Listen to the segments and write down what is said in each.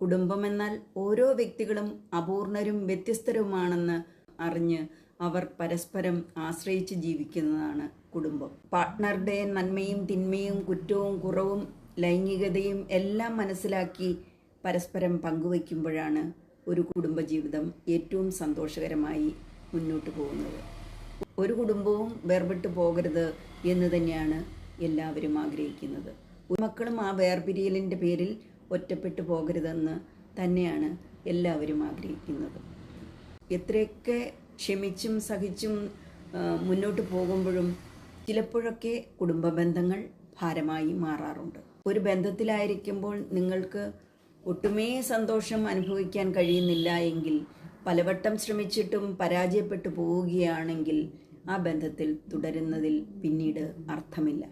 കുടുംബം എന്നാൽ ഓരോ വ്യക്തികളും അപൂർണരും വ്യത്യസ്തരുമാണെന്ന് അറിഞ്ഞ് അവർ പരസ്പരം ആശ്രയിച്ച് ജീവിക്കുന്നതാണ് കുടുംബം. പാർട്ട്ണറുടെ നന്മയും തിന്മയും കുറ്റവും കുറവും ലൈംഗികതയും എല്ലാം മനസ്സിലാക്കി പരസ്പരം പങ്കുവയ്ക്കുമ്പോഴാണ് ഒരു കുടുംബജീവിതം ഏറ്റവും സന്തോഷകരമായി മുന്നോട്ട് പോകുന്നത്. ഒരു കുടുംബവും വേർപെട്ടു പോകരുത് എന്ന് തന്നെയാണ് എല്ലാവരും ആഗ്രഹിക്കുന്നത്. മക്കളും ആ വേർപിരിയലിന്റെ പേരിൽ ഒറ്റപ്പെട്ടു പോകരുതെന്ന് തന്നെയാണ് എല്ലാവരും ആഗ്രഹിക്കുന്നത്. എത്രയൊക്കെ ക്ഷമിച്ചും സഹിച്ചും മുന്നോട്ട് പോകുമ്പോഴും ചിലപ്പോഴൊക്കെ കുടുംബ ബന്ധങ്ങൾ ഭാരമായി മാറാറുണ്ട്. ഒരു ബന്ധത്തിലായിരിക്കുമ്പോൾ നിങ്ങൾക്ക് ഒട്ടുമേ സന്തോഷം അനുഭവിക്കാൻ കഴിയുന്നില്ല എങ്കിൽ പലവട്ടം ശ്രമിച്ചിട്ടും പരാജയപ്പെട്ടു പോവുകയാണെങ്കിൽ ആ ബന്ധത്തിൽ തുടരുന്നതിൽ പിന്നീട് അർത്ഥമില്ല.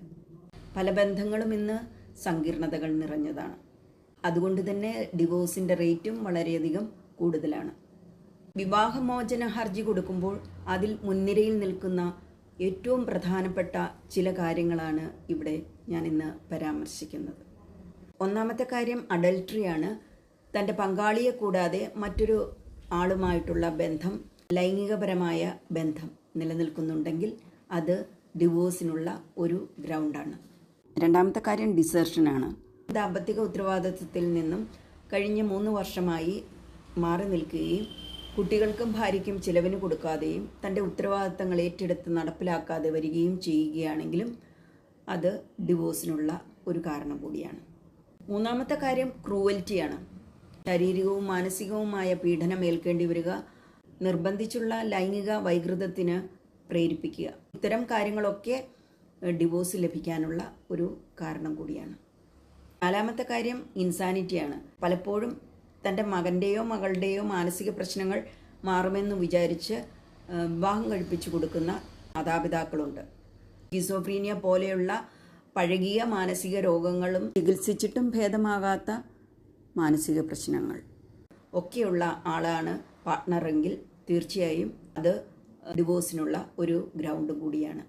പല ബന്ധങ്ങളും ഇന്ന് സങ്കീർണതകൾ നിറഞ്ഞതാണ്. അതുകൊണ്ട് തന്നെ ഡിവോഴ്സിന്റെ റേറ്റും വളരെയധികം കൂടുതലാണ്. വിവാഹമോചന ഹർജി കൊടുക്കുമ്പോൾ അതിൽ മുൻനിരയിൽ നിൽക്കുന്ന ഏറ്റവും പ്രധാനപ്പെട്ട ചില കാര്യങ്ങളാണ് ഇവിടെ ഞാൻ ഇന്ന് പരാമർശിക്കുന്നത്. ഒന്നാമത്തെ കാര്യം അഡൽട്രിയാണ്. തന്റെ പങ്കാളിയെ കൂടാതെ മറ്റൊരു ആളുമായിട്ടുള്ള ബന്ധം ലൈംഗികപരമായ ബന്ധം നിലനിൽക്കുന്നുണ്ടെങ്കിൽ അത് ഡിവോഴ്സിനുള്ള ഒരു ഗ്രൗണ്ടാണ്. രണ്ടാമത്തെ കാര്യം ഡിസേർഷനാണ്. ദാമ്പത്തിക ഉത്തരവാദിത്വത്തിൽ നിന്നും കഴിഞ്ഞ മൂന്ന് വർഷമായി മാറി നിൽക്കുകയും കുട്ടികൾക്കും ഭാര്യയ്ക്കും ചിലവിന് കൊടുക്കാതെയും തന്റെ ഉത്തരവാദിത്തങ്ങൾ ഏറ്റെടുത്ത് നടപ്പിലാക്കാതെ വരികയും ചെയ്യുകയാണെങ്കിലും അത് ഡിവോഴ്സിനുള്ള ഒരു കാരണം കൂടിയാണ്. മൂന്നാമത്തെ കാര്യം ക്രൂവൽറ്റിയാണ്. ശാരീരികവും മാനസികവുമായ പീഡനം ഏൽക്കേണ്ടി വരിക നിർബന്ധിച്ചുള്ള ലൈംഗിക വൈകൃതത്തിന് പ്രേരിപ്പിക്കുക. ഇത്തരം കാര്യങ്ങളൊക്കെ ഡിവോഴ്സ് ലഭിക്കാനുള്ള ഒരു കാരണം കൂടിയാണ്. നാലാമത്തെ കാര്യം ഇൻസാനിറ്റിയാണ് പലപ്പോഴും തന്റെ മകന്റെയോ മകളുടെയോ മാനസിക പ്രശ്നങ്ങൾ മാറുമെന്ന് വിചാരിച്ച് വിവാഹം കഴിപ്പിച്ചു കൊടുക്കുന്ന മാതാപിതാക്കളുണ്ട്. ഗിസോഫ്രീനിയ പോലെയുള്ള പഴകിയ മാനസിക രോഗങ്ങളും ചികിത്സിച്ചിട്ടും ഭേദമാകാത്ത മാനസിക പ്രശ്നങ്ങൾ ഒക്കെയുള്ള ആളാണ് പാർട്ട്ണറെങ്കിൽ തീർച്ചയായും അത് ഡിവോഴ്സിനുള്ള ഒരു ഗ്രൗണ്ട് കൂടിയാണ്.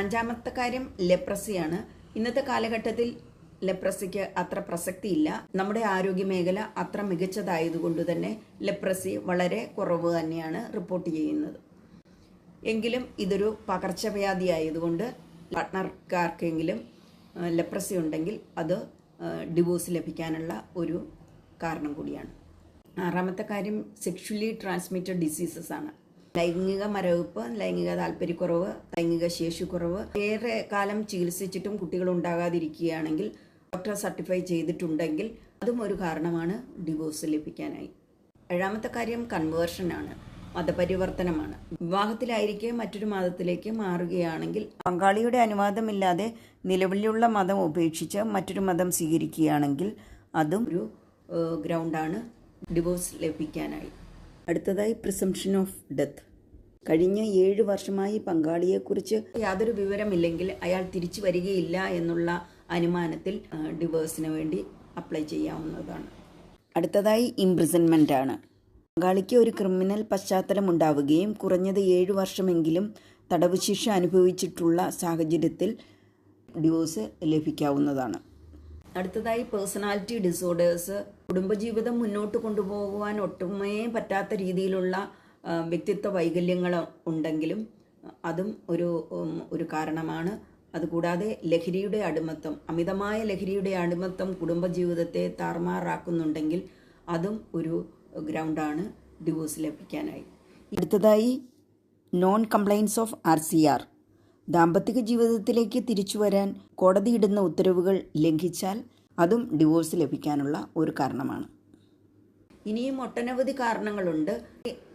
അഞ്ചാമത്തെ കാര്യം ലെപ്രസിയാണ് ഇന്നത്തെ കാലഘട്ടത്തിൽ ലെപ്രസിക്ക് അത്ര പ്രസക്തിയില്ല. നമ്മുടെ ആരോഗ്യ മേഖല അത്ര മികച്ചതായതുകൊണ്ട് തന്നെ ലെപ്രസി വളരെ കുറവ് തന്നെയാണ് റിപ്പോർട്ട് ചെയ്യുന്നത്. എങ്കിലും ഇതൊരു പകർച്ചവ്യാധി ആയതുകൊണ്ട് പാർട്ട്ണർക്കാർക്കെങ്കിലും ലെപ്രസി ഉണ്ടെങ്കിൽ അത് ഡിവോഴ്സ് ലഭിക്കാനുള്ള ഒരു കാരണം കൂടിയാണ്. ആറാമത്തെ കാര്യം സെക്ഷുവലി ട്രാൻസ്മിറ്റഡ് ഡിസീസസ് ആണ് ലൈംഗിക മരവിപ്പ് ലൈംഗിക താല്പര്യക്കുറവ് ലൈംഗിക ശേഷിക്കുറവ് ഏറെ കാലം ചികിത്സിച്ചിട്ടും കുട്ടികൾ ഉണ്ടാകാതിരിക്കുകയാണെങ്കിൽ ഡോക്ടർ സർട്ടിഫൈ ചെയ്തിട്ടുണ്ടെങ്കിൽ അതും ഒരു കാരണമാണ് ഡിവോഴ്സ് ലഭിക്കാനായി. ഏഴാമത്തെ കാര്യം കൺവേർഷനാണ് മതപരിവർത്തനമാണ്. വിവാഹത്തിലായിരിക്കെ മറ്റൊരു മതത്തിലേക്ക് മാറുകയാണെങ്കിൽ പങ്കാളിയുടെ അനുവാദമില്ലാതെ നിലവിലുള്ള മതം ഉപേക്ഷിച്ച് മറ്റൊരു മതം സ്വീകരിക്കുകയാണെങ്കിൽ അതും ഒരു ഗ്രൗണ്ടാണ് ഡിവോഴ്സ് ലഭിക്കാനായി. അടുത്തതായി പ്രിസംഷൻ ഓഫ് ഡെത്ത് കഴിഞ്ഞ ഏഴ് വർഷമായി പങ്കാളിയെക്കുറിച്ച് യാതൊരു വിവരമില്ലെങ്കിൽ അയാൾ തിരിച്ചു വരികയില്ല എന്നുള്ള അനുമാനത്തിൽ ഡിവേഴ്സിന് വേണ്ടി അപ്ലൈ ചെയ്യാവുന്നതാണ്. അടുത്തതായി ഇംപ്രിസൺമെന്റ് ആണ് പങ്കാളിക്ക് ഒരു ക്രിമിനൽ പശ്ചാത്തലം ഉണ്ടാവുകയും കുറഞ്ഞത് ഏഴ് വർഷമെങ്കിലും തടവ് ശിക്ഷ അനുഭവിച്ചിട്ടുള്ള സാഹചര്യത്തിൽ ഡിവോഴ്സ് ലഭിക്കാവുന്നതാണ്. അടുത്തതായി പേഴ്സണാലിറ്റി ഡിസോർഡേഴ്സ് കുടുംബജീവിതം മുന്നോട്ട് കൊണ്ടുപോകുവാൻ ഒട്ടുമേ പറ്റാത്ത രീതിയിലുള്ള വ്യക്തിത്വ വൈകല്യങ്ങൾ ഉണ്ടെങ്കിലും അതും ഒരു ഒരു കാരണമാണ്. അതുകൂടാതെ ലഹരിയുടെ അടിമത്തം അമിതമായ ലഹരിയുടെ അടിമത്തം കുടുംബജീവിതത്തെ താറുമാറാക്കുന്നുണ്ടെങ്കിൽ അതും ഒരു ഗ്രൗണ്ടാണ് ഡിവോഴ്സ് ലഭിക്കാനായി. അടുത്തതായി non compliance of R C R ദാമ്പത്തിക ജീവിതത്തിലേക്ക് തിരിച്ചു വരാൻ കോടതിയിടുന്ന ഉത്തരവുകൾ ലംഘിച്ചാൽ അതും ഡിവോഴ്സ് ലഭിക്കാനുള്ള ഒരു കാരണമാണ്. ഇനിയും ഒട്ടനവധി കാരണങ്ങളുണ്ട്.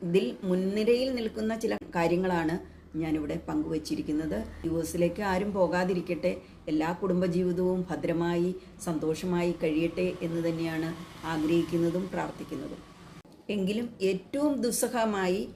ഇതിൽ മുൻനിരയിൽ നിൽക്കുന്ന ചില കാര്യങ്ങളാണ് ഞാനിവിടെ പങ്കുവച്ചിരിക്കുന്നത്. ഡിവോഴ്സിലേക്ക് ആരും പോകാതിരിക്കട്ടെ. എല്ലാ കുടുംബജീവിതവും ഭദ്രമായി സന്തോഷമായി കഴിയട്ടെ എന്ന് തന്നെയാണ് ആഗ്രഹിക്കുന്നതും പ്രാർത്ഥിക്കുന്നതും. എങ്കിലും ഏറ്റവും ദുസ്സഹമായി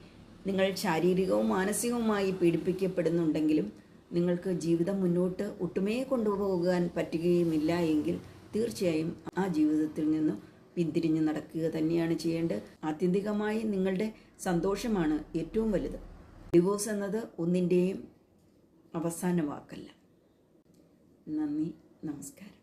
നിങ്ങൾ ശാരീരികവും മാനസികവുമായി പീഡിപ്പിക്കപ്പെടുന്നുണ്ടെങ്കിലും നിങ്ങൾക്ക് ജീവിതം മുന്നോട്ട് ഒട്ടുമേ കൊണ്ടുപോകാൻ പറ്റുകയുമില്ല എങ്കിൽ തീർച്ചയായും ആ ജീവിതത്തിൽ നിന്നും പിന്തിരിഞ്ഞ് നടക്കുക തന്നെയാണ് ചെയ്യേണ്ടത്. ആത്യന്തികമായി നിങ്ങളുടെ സന്തോഷമാണ് ഏറ്റവും വലുത്. ഡിവോഴ്സ് എന്നത് ഒന്നിന്റെയും അവസാന വാക്കല്ല നന്ദി നമസ്കാരം.